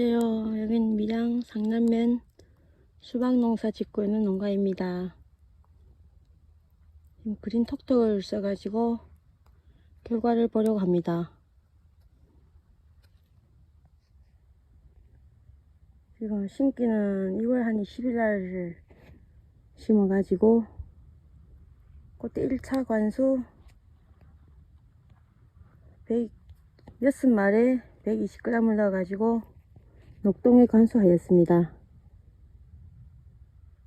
안녕하세요. 여긴 밀양 상남면 수박 농사 짓고 있는 농가입니다. 지금 그린 톡톡을 써가지고 결과를 보려고 합니다. 지금 심기는 2월 한 20일날 심어가지고 그때 1차 관수 100, 6마리에 120g을 넣어가지고 녹동에 관수하였습니다.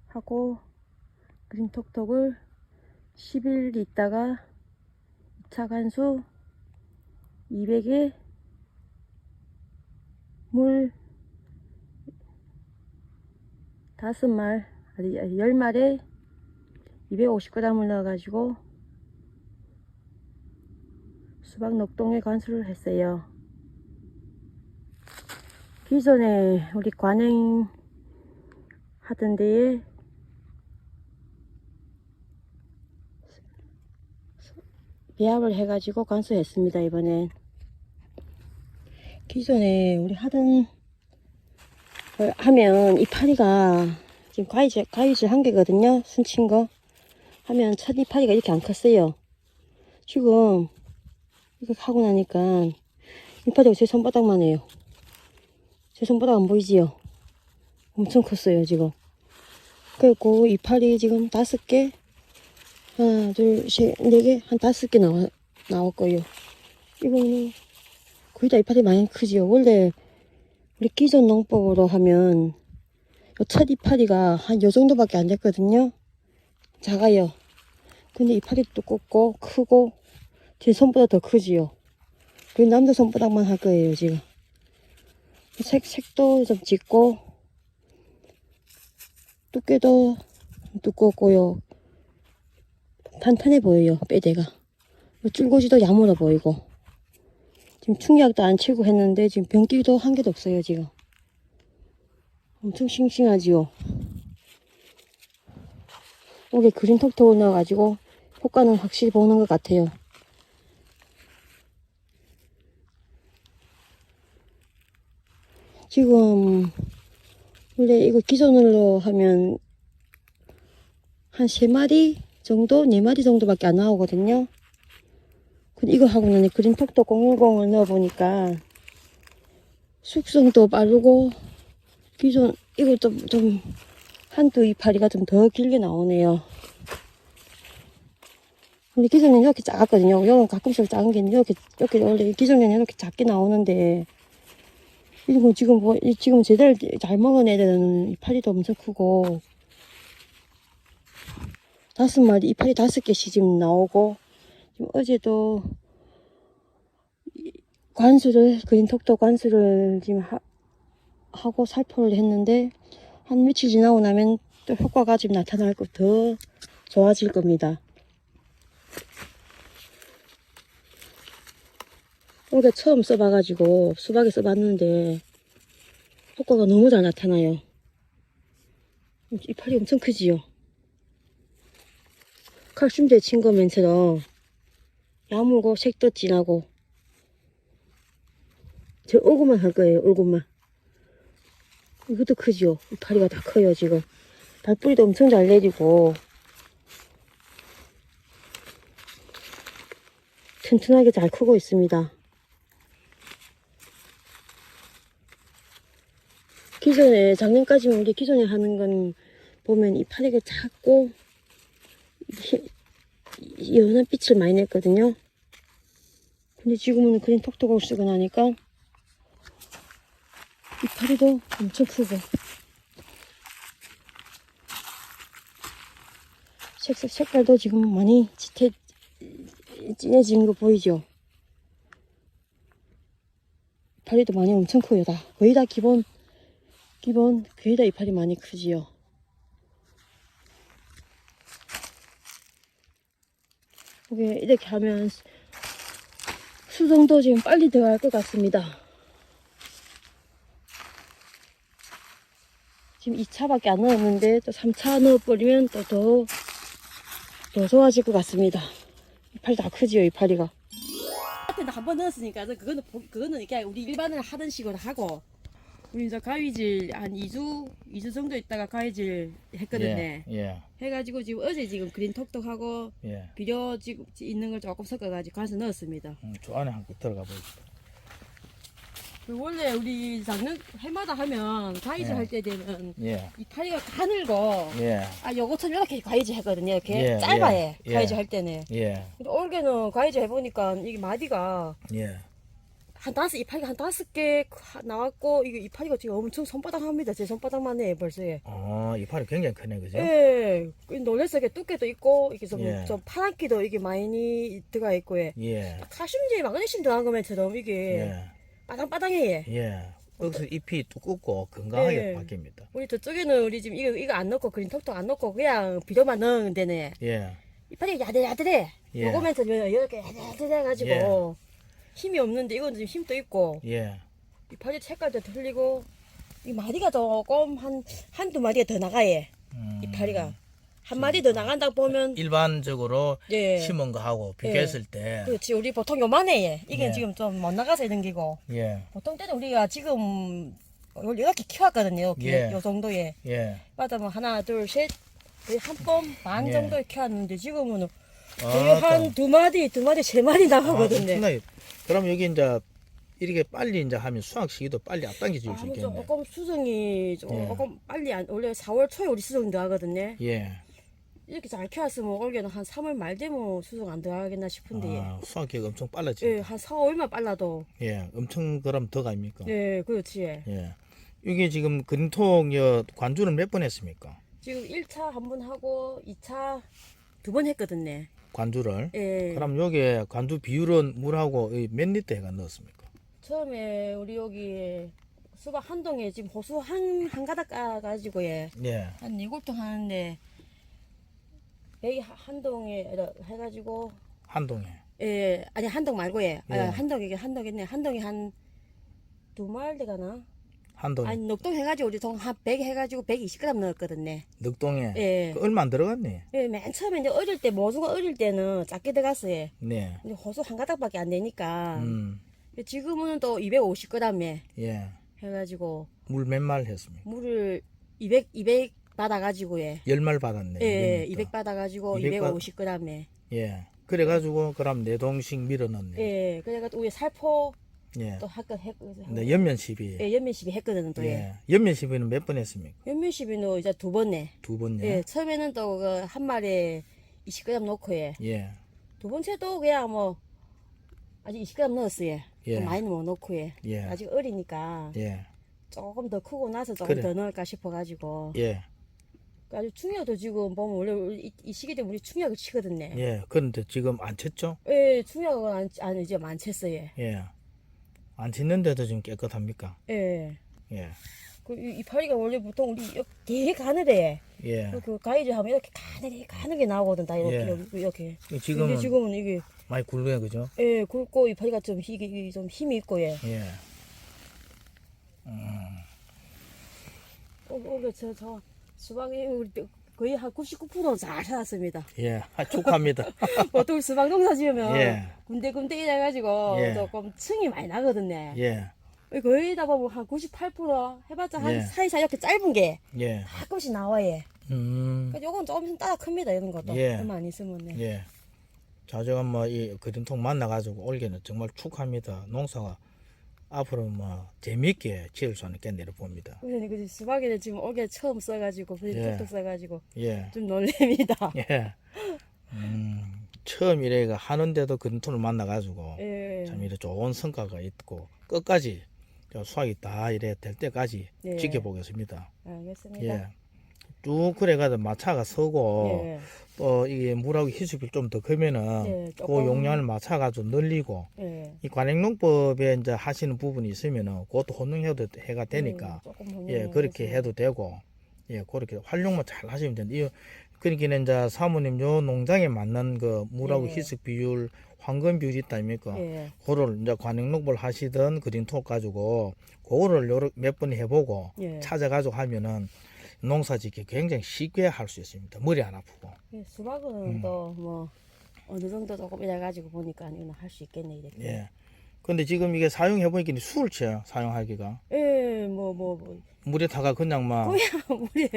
하고 그린 톡톡을 10일 있다가 2차 관수 200에 물 5말, 아니 10말에 250g을 넣어가지고 수박 녹동에 관수를 했어요. 기존에 우리 관행 하던 데에 배합을 해가지고 관수했습니다 이번엔. 기존에 우리 하던 걸 하면 이 파리가 지금 과일질, 과일질 한 개거든요 순친 거. 하면 첫 이 파리가 이렇게 안 컸어요. 지금 이렇게 하고 나니까 이파리가 제 손바닥만 해요 제 손바닥 안 보이지요? 엄청 컸어요, 지금. 그리고 이파리 지금 다섯 개, 하나, 둘, 셋, 네 개, 한 다섯 개 나와, 거예요. 이거는 거의 다 이파리 많이 크지요. 원래 우리 기존 농법으로 하면 요첫 이파리가 한 요 정도밖에 안 됐거든요. 작아요. 근데 이파리도 두껍고 크고 제 손보다 더 크지요. 그 남자 손바닥만 할 거예요, 지금. 색, 색도 좀 짙고, 두께도 두껍고요. 탄탄해 보여요, 뼈대가. 줄고지도 야물어 보이고. 지금 충약도 안 치고 했는데, 지금 병기도 한 개도 없어요, 지금. 엄청 싱싱하지요. 여기 그린 톡톡을 넣어가지고, 효과는 확실히 보는 것 같아요. 지금 원래 이거 기존으로 하면 한세 마리 정도, 네 마리 정도밖에 안 나오거든요. 근데 이거 하고 나니 그린톡톡 010을 넣어보니까 숙성도 빠르고 기존 이거 좀, 좀 한두 이파리가 좀 더 길게 나오네요. 근데 기존에는 이렇게 작았거든요. 이건 가끔씩 작은 게 이렇게, 이렇게 원래 기존에는 이렇게 작게 나오는데 이거 지금 뭐, 이 지금 제대로 잘 먹은 애들은 이파리도 엄청 크고, 다섯 마리, 이파리 다섯 개씩 지금 나오고, 지금 어제도 이 관수를, 그린톡톡 관수를 지금 하, 하고 살포를 했는데, 한 며칠 지나고 나면 또 효과가 지금 나타날 거더 좋아질 겁니다. 올해 처음 써봐가지고 수박에 써봤는데 효과가 너무 잘 나타나요. 이파리 엄청 크지요? 칼슘 대친 거면서도 야물고 색도 진하고 저 얼굴만 할 거예요 얼굴만 이것도 크지요? 이파리가 다 커요 지금 발뿌리도 엄청 잘 내리고 튼튼하게 잘 크고 있습니다. 기존에 작년까지는 우리 기존에 하는 건 보면 이 파리가 작고 희- 연한 빛을 많이 냈거든요. 근데 지금은 그린 톡톡을 쓰고 나니까 이 파리도 엄청 크고 색, 색, 색깔도 지금 많이 짙해, 진해진 거 보이죠? 이파리도 많이 엄청 커요 다 거의 다 기본 기본 거의 다 이파리 많이 크지요. 이게 이렇게 하면 수정도 지금 빨리 들어갈 것 같습니다. 지금 2차밖에 안 넣었는데 또 3차 넣어버리면 또 더 더 좋아질 것 같습니다. 이파리 다 크지요, 이파리가. 한번 넣었으니까 그거는 보- 그거는 이렇게 우리 일반을 하던 식으로 하고 우리 이제 가위질 한 2주 2주 정도 있다가 가위질 했거든요. 예, 예, 해가지고 지금 어제 지금 그린 톡톡하고 예. 비료 지금 있는 걸 조금 섞어가지고 가서 넣었습니다. 음, 저 안에 한번 들어가 보십시오. 그 원래 우리 작년 해마다 하면 가위질 예. 할때 되면 예, 이 파리가 가늘고 예, 아 요거처럼 이렇게 가위질 했거든요. 이렇게 예, 예, 가위질 예. 할 때는. 예, 근데 올해는 가위질 해보니까 이게 마디가 예. 한 다섯 이파리가 한 다섯 개 나왔고 이게 이파리가 지금 엄청 손바닥합니다. 제 손바닥만 해 벌써. 예. 어, 이파리 굉장히 크네, 그죠? 예, 놀래서 이게 두께도 있고 이게 좀, 예. 좀 파랗기도 이게 많이 들어가 있고 예. 예, 칼슘제 마그네슘 들어간 것처럼 이게 예, 빠당빠당해 예. 예. 여기서 잎이 두껍고 건강하게 예. 바뀝니다. 우리 저쪽에는 우리 지금 이거 이거 안 넣고 그린 톡톡 안 넣고 그냥 비료만 넣으면 되네. 예, 이파리 야들야들해. 예. 요거면서 이렇게 야들야들해가지고 힘이 없는데 이건 좀 힘도 있고 예, 이파리 색깔도 틀리고 이 마디가 조금 한 한두 마디가 더 나가예. 음, 이 파리가 한 마디 더 나간다 보면 일반적으로 예. 심은 거하고 비교했을 때, 그렇지 우리 보통 요만해 얘. 이게 예. 지금 좀 못 나가서 있는 기고 예, 보통 때는 우리가 지금 이렇게 키웠거든요. 이렇게 예. 요 정도에 예. 맞아면 하나 둘셋 한번반 예. 정도에 키웠는데 지금은 아, 거의 한두 마디 두 마디 세 마디 나가거든요. 엄청나게. 그럼 여기 이제 이렇게 빨리 이제 하면 수확 시기도 빨리 앞당겨 줄수 아, 있겠네. 조금 수정이 예. 조금 빨리 안 원래 4월 초에 우리 수정 들어가거든요. 예. 이렇게 잘 키웠으면 올해는 한 3월 말 되면 수정 안 들어가겠나 싶은데 아, 수확 기가 엄청 예, 빨라집니다. 한 4, 5일만 빨라도 예. 엄청 그럼 더 가입니까? 예, 그렇지. 예. 예. 이게 지금 근통 여 관주는 몇 번 했습니까? 지금 1차 한 번 하고 2차 두 번 했거든요. 관주를. 예. 그럼 여기에 관주 비율은 물하고 이몇 리터 해가 넣었습니까? 처음에 우리 여기 수박 한 동에 지금 호수 한, 한 가닥 까가지고 예. 예. 한 이골통 하는데 여기 하- 한 동에 해가지고 한 동에. 예 아니 한 동 말고 예, 예. 아, 한 동에 한 동이네 한 동에 한 두 마일 되가나 한 동에. 아니 녹동 해가지고 우리 동한 100 해가지고 120g 넣었거든요 넉동에. 예. 그 얼마 안 들어갔네. 예, 맨 처음에 이제 어릴 때 모수가 어릴 때는 작게 들어갔어요 네. 근데 호수 한 가닥밖에 안 되니까 음. 지금은 또 250g에 예. 해가지고 물 몇 말 했습니까? 물을 200 200 받아가지고 예. 열말 받았네. 예, 200 200 받아가지고 200 받- 250g에 예. 그래가지고 그럼 네 동씩 밀어 넣네. 예, 그래가지고 우리 살포 예. 또 학교 했고 네, 연면 시비. 예, 연면 시비 했거든요 또 예. 예. 연면 시비는 몇 번 했습니까? 연면 시비는 이제 두 번에 두 번요. 예, 처음에는 또그한 마리에 20g 넣고 예. 예. 두 번째도 그냥 뭐 아직 20g 넣었어요. 예. 좀 많이는 못 넣고 예. 예. 아직 어리니까 예. 조금 더 크고 나서 조금 그래. 더 넣을까 싶어가지고 예. 아주 충격도 지금 보면 원래 우리 이, 이 시기 때 우리 충격을 치거든요. 예, 예. 그런데 지금 안 쳤죠? 충격은 안, 안 이제 많쳤어요. 예. 안 쳤는데도 지금 깨끗합니까? 예. 예. 그 이- 이파리가 원래 보통 우리 이렇게 되게 가늘해. 예. 그 가위질 하면 이렇게 가늘게 가늘게 나오거든 다 이렇게 예. 이렇게. 이렇게. 지금은 근데 지금은 이게 많이 굵네, 그죠? 예 굵고 이파리가 좀 이게 이게 좀 힘이 있고 예. 예. 어, 오늘 저, 저 수박이 우리 거의 한 99%잘 살았습니다. 예. 아, 축하합니다. 보통 수박 농사 지으면 예. 군데군데 이래가지고 예. 조금 층이 많이 나거든요. 예. 거의 다 보면 한 98% 해봤자 한 예. 사이사이 이렇게 짧은 게 예. 가끔씩 나와요. 음. 그러니까 요건 조금 따라 큽니다. 이런 것도 예. 얼마 안 있으면. 예. 자, 제가 뭐, 이 그림통 만나가지고 올게는 정말 축하합니다. 농사가 앞으로 뭐, 재밌게 지을 수 있겠네를 봅니다. 그래서 그 수박에는 지금 올해 처음 써가지고 예. 톡톡 써가지고 예. 좀 놀랍니다. 예. 음, 처음 이래가 하는데도 그림통을 만나가지고 예. 참 이래 좋은 성과가 있고 끝까지 저 수확이 다 이래 될 때까지 예. 지켜보겠습니다. 알겠습니다. 예. 쭉 그래가지고 마차가 서고 예. 또 이게 물하고 희수비 좀더 크면은 예, 그 조금. 용량을 맞춰가지고 늘리고 예. 이 관행농법에 이제 하시는 부분이 있으면은 그것도 혼용해도 해가 되니까 음, 조금 예 혼용해서. 그렇게 해도 되고 예 그렇게 활용만 잘 하시면 된다. 이 그러니까 이제 사모님 요 농장에 맞는 그 물하고 예. 희석 비율 황금 비율이 있다 아닙니까? 예. 그거를 이제 관행농법을 하시던 그린톡 가지고 그거를 여러 몇번 해보고 예. 찾아가지고 하면은 농사짓기 굉장히 쉽게 할 수 있습니다. 머리 안 아프고. 예, 수박은 음. 또뭐 어느 정도 조금 이래가지고 보니까 이거는 할 수 있겠네 이렇게. 예. 근데 지금 이게 사용해 보니까 술을 취해요. 사용하기가 예, 뭐, 뭐, 뭐. 물에 타가 그냥 막 우리,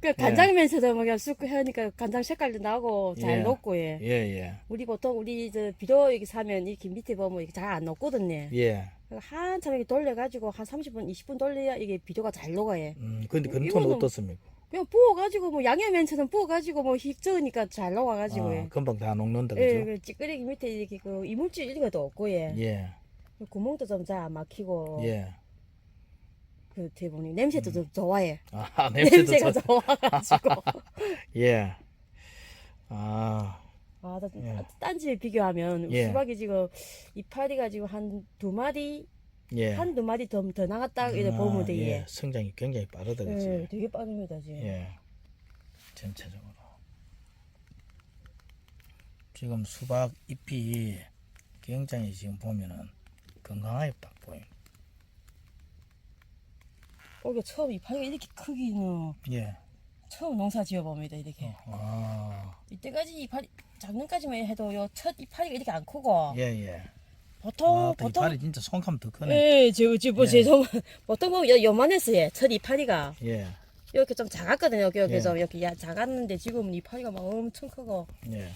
그 간장면서도 뭐 그냥 쑥 하니까 간장 색깔도 나고 잘 예. 녹고, 예. 예 예 우리 보통 우리 저 비료 여기 사면 이렇게 밑에 보면 이게 잘 안 녹거든요. 예. 한참 이렇게 돌려가지고 한 30분, 20분 돌려야 이게 비료가 잘 녹아요. 음 근데 그림통은 이거는- 어떻습니까? 그냥 부어가지고 뭐 양념면처럼 부어가지고 뭐휙 저으니까 잘 녹아가지고, 아, 예. 금방 다 녹는다 예, 그죠? 그 찌끄레기 밑에 이렇게 그 이물질 이런 것도 없고, 예. 예. 구멍도 좀 잘 안 막히고, 예. 그 대본이 냄새도 좀 좋아해. 아 냄새도 냄새가 좋. 좋아가지고. 예. 아 아, 나- 예. 딴 집에 비교하면 예. 수박이 지금 이파리가 지금 한 두 마리, 예. 한 두 마리 더, 더 나갔다 이래 보면 돼. 예. 예. 성장이 굉장히 빠르다 그지? 예, 되게 빠릅니다 지금. 예. 전체적으로. 지금 수박 잎이 굉장히 지금 보면은 건강하게 딱 보여. 이게 처음 이파리가 이렇게 크기는 예. 처음 농사 지어봅니다 이렇게. 아. 이때까지 이파리 작년까지만 해도 요 첫 이파리가 이렇게 안 크고 예, 예. 보통 아, 또 보통 이파리 진짜 손감 더 크네. 예, 저, 저, 뭐, 예. 제, 정 보통 보면 요, 요만했어요. 첫 이파리가. 예. 이렇게 좀 작았거든요. 이렇게, 이렇게 예. 좀 이렇게 야, 작았는데 지금은 이파리가 막 엄청 크고. 예.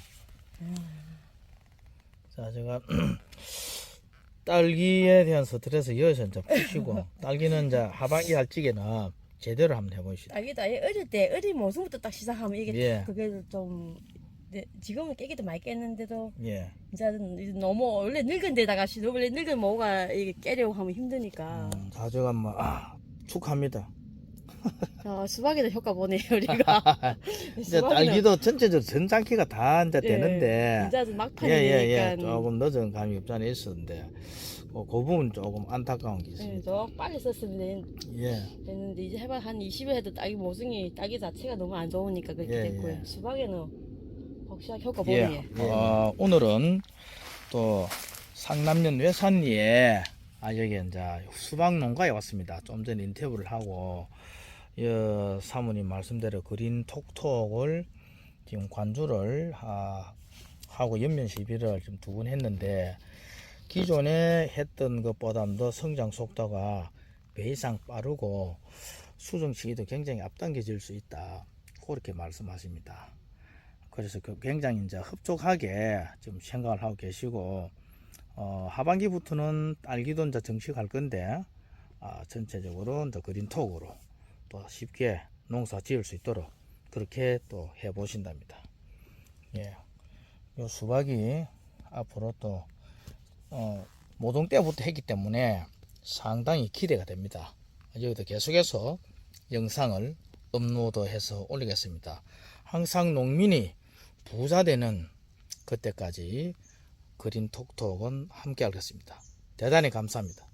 자, 제가 딸기에 대한 스트레스 여기서 이제 푸시고 딸기는 이제 하반기 할 적에는 제대로 한번 해보시다. 딸기도 아예 어릴 때, 어린 모습부터 딱 시작하면 이게 예. 그게 좀, 네, 지금은 깨기도 많이 깼는데도, 예. 이제는 이제 너무 원래 늙은 데다가 시 원래 늙은 모가 이게 깨려고 하면 힘드니까. 음, 자, 제가 뭐 아, 축하합니다. 자, 수박에도 효과 보네요, 우리가. 이제 딸기도 전체적으로 전장기가 다 이제 예, 되는데 이제 예, 막판이 예, 예. 되니까. 조금 늦은 감이 없잖아 있었는데 어, 그 부분 조금 안타까운 게 예, 있습니다. 좀 빨리 썼으면 됐- 예. 됐는데 이제 해봐 한 20일 해도 딸기 모승이 딸기 자체가 너무 안 좋으니까 그렇게 예, 됐고요. 예. 수박에는 확실하게 효과 예. 보네요. 어, 오늘은 또 상남면 외산리에 아 여기 이제 수박 농가에 왔습니다. 좀 전에 인터뷰를 하고 여 사모님 말씀대로 그린 톡톡을 지금 관주를 하, 하고 연면 시비를 지금 두 번 했는데 기존에 했던 것보다도 성장 속도가 배 이상 빠르고 수정 시기도 굉장히 앞당겨질 수 있다. 그렇게 말씀하십니다. 그래서 그 굉장히 이제 흡족하게 지금 생각을 하고 계시고 어, 하반기부터는 딸기도 이제 정식할 건데 아, 전체적으로 이제 그린톡으로 또 쉽게 농사 지을 수 있도록 그렇게 또 해 보신답니다. 예, 요 수박이 앞으로 또 어, 모종 때부터 했기 때문에 상당히 기대가 됩니다. 여기도 계속해서 영상을 업로드해서 올리겠습니다. 항상 농민이 부자되는 그때까지 그린 톡톡은 함께 하겠습니다. 대단히 감사합니다.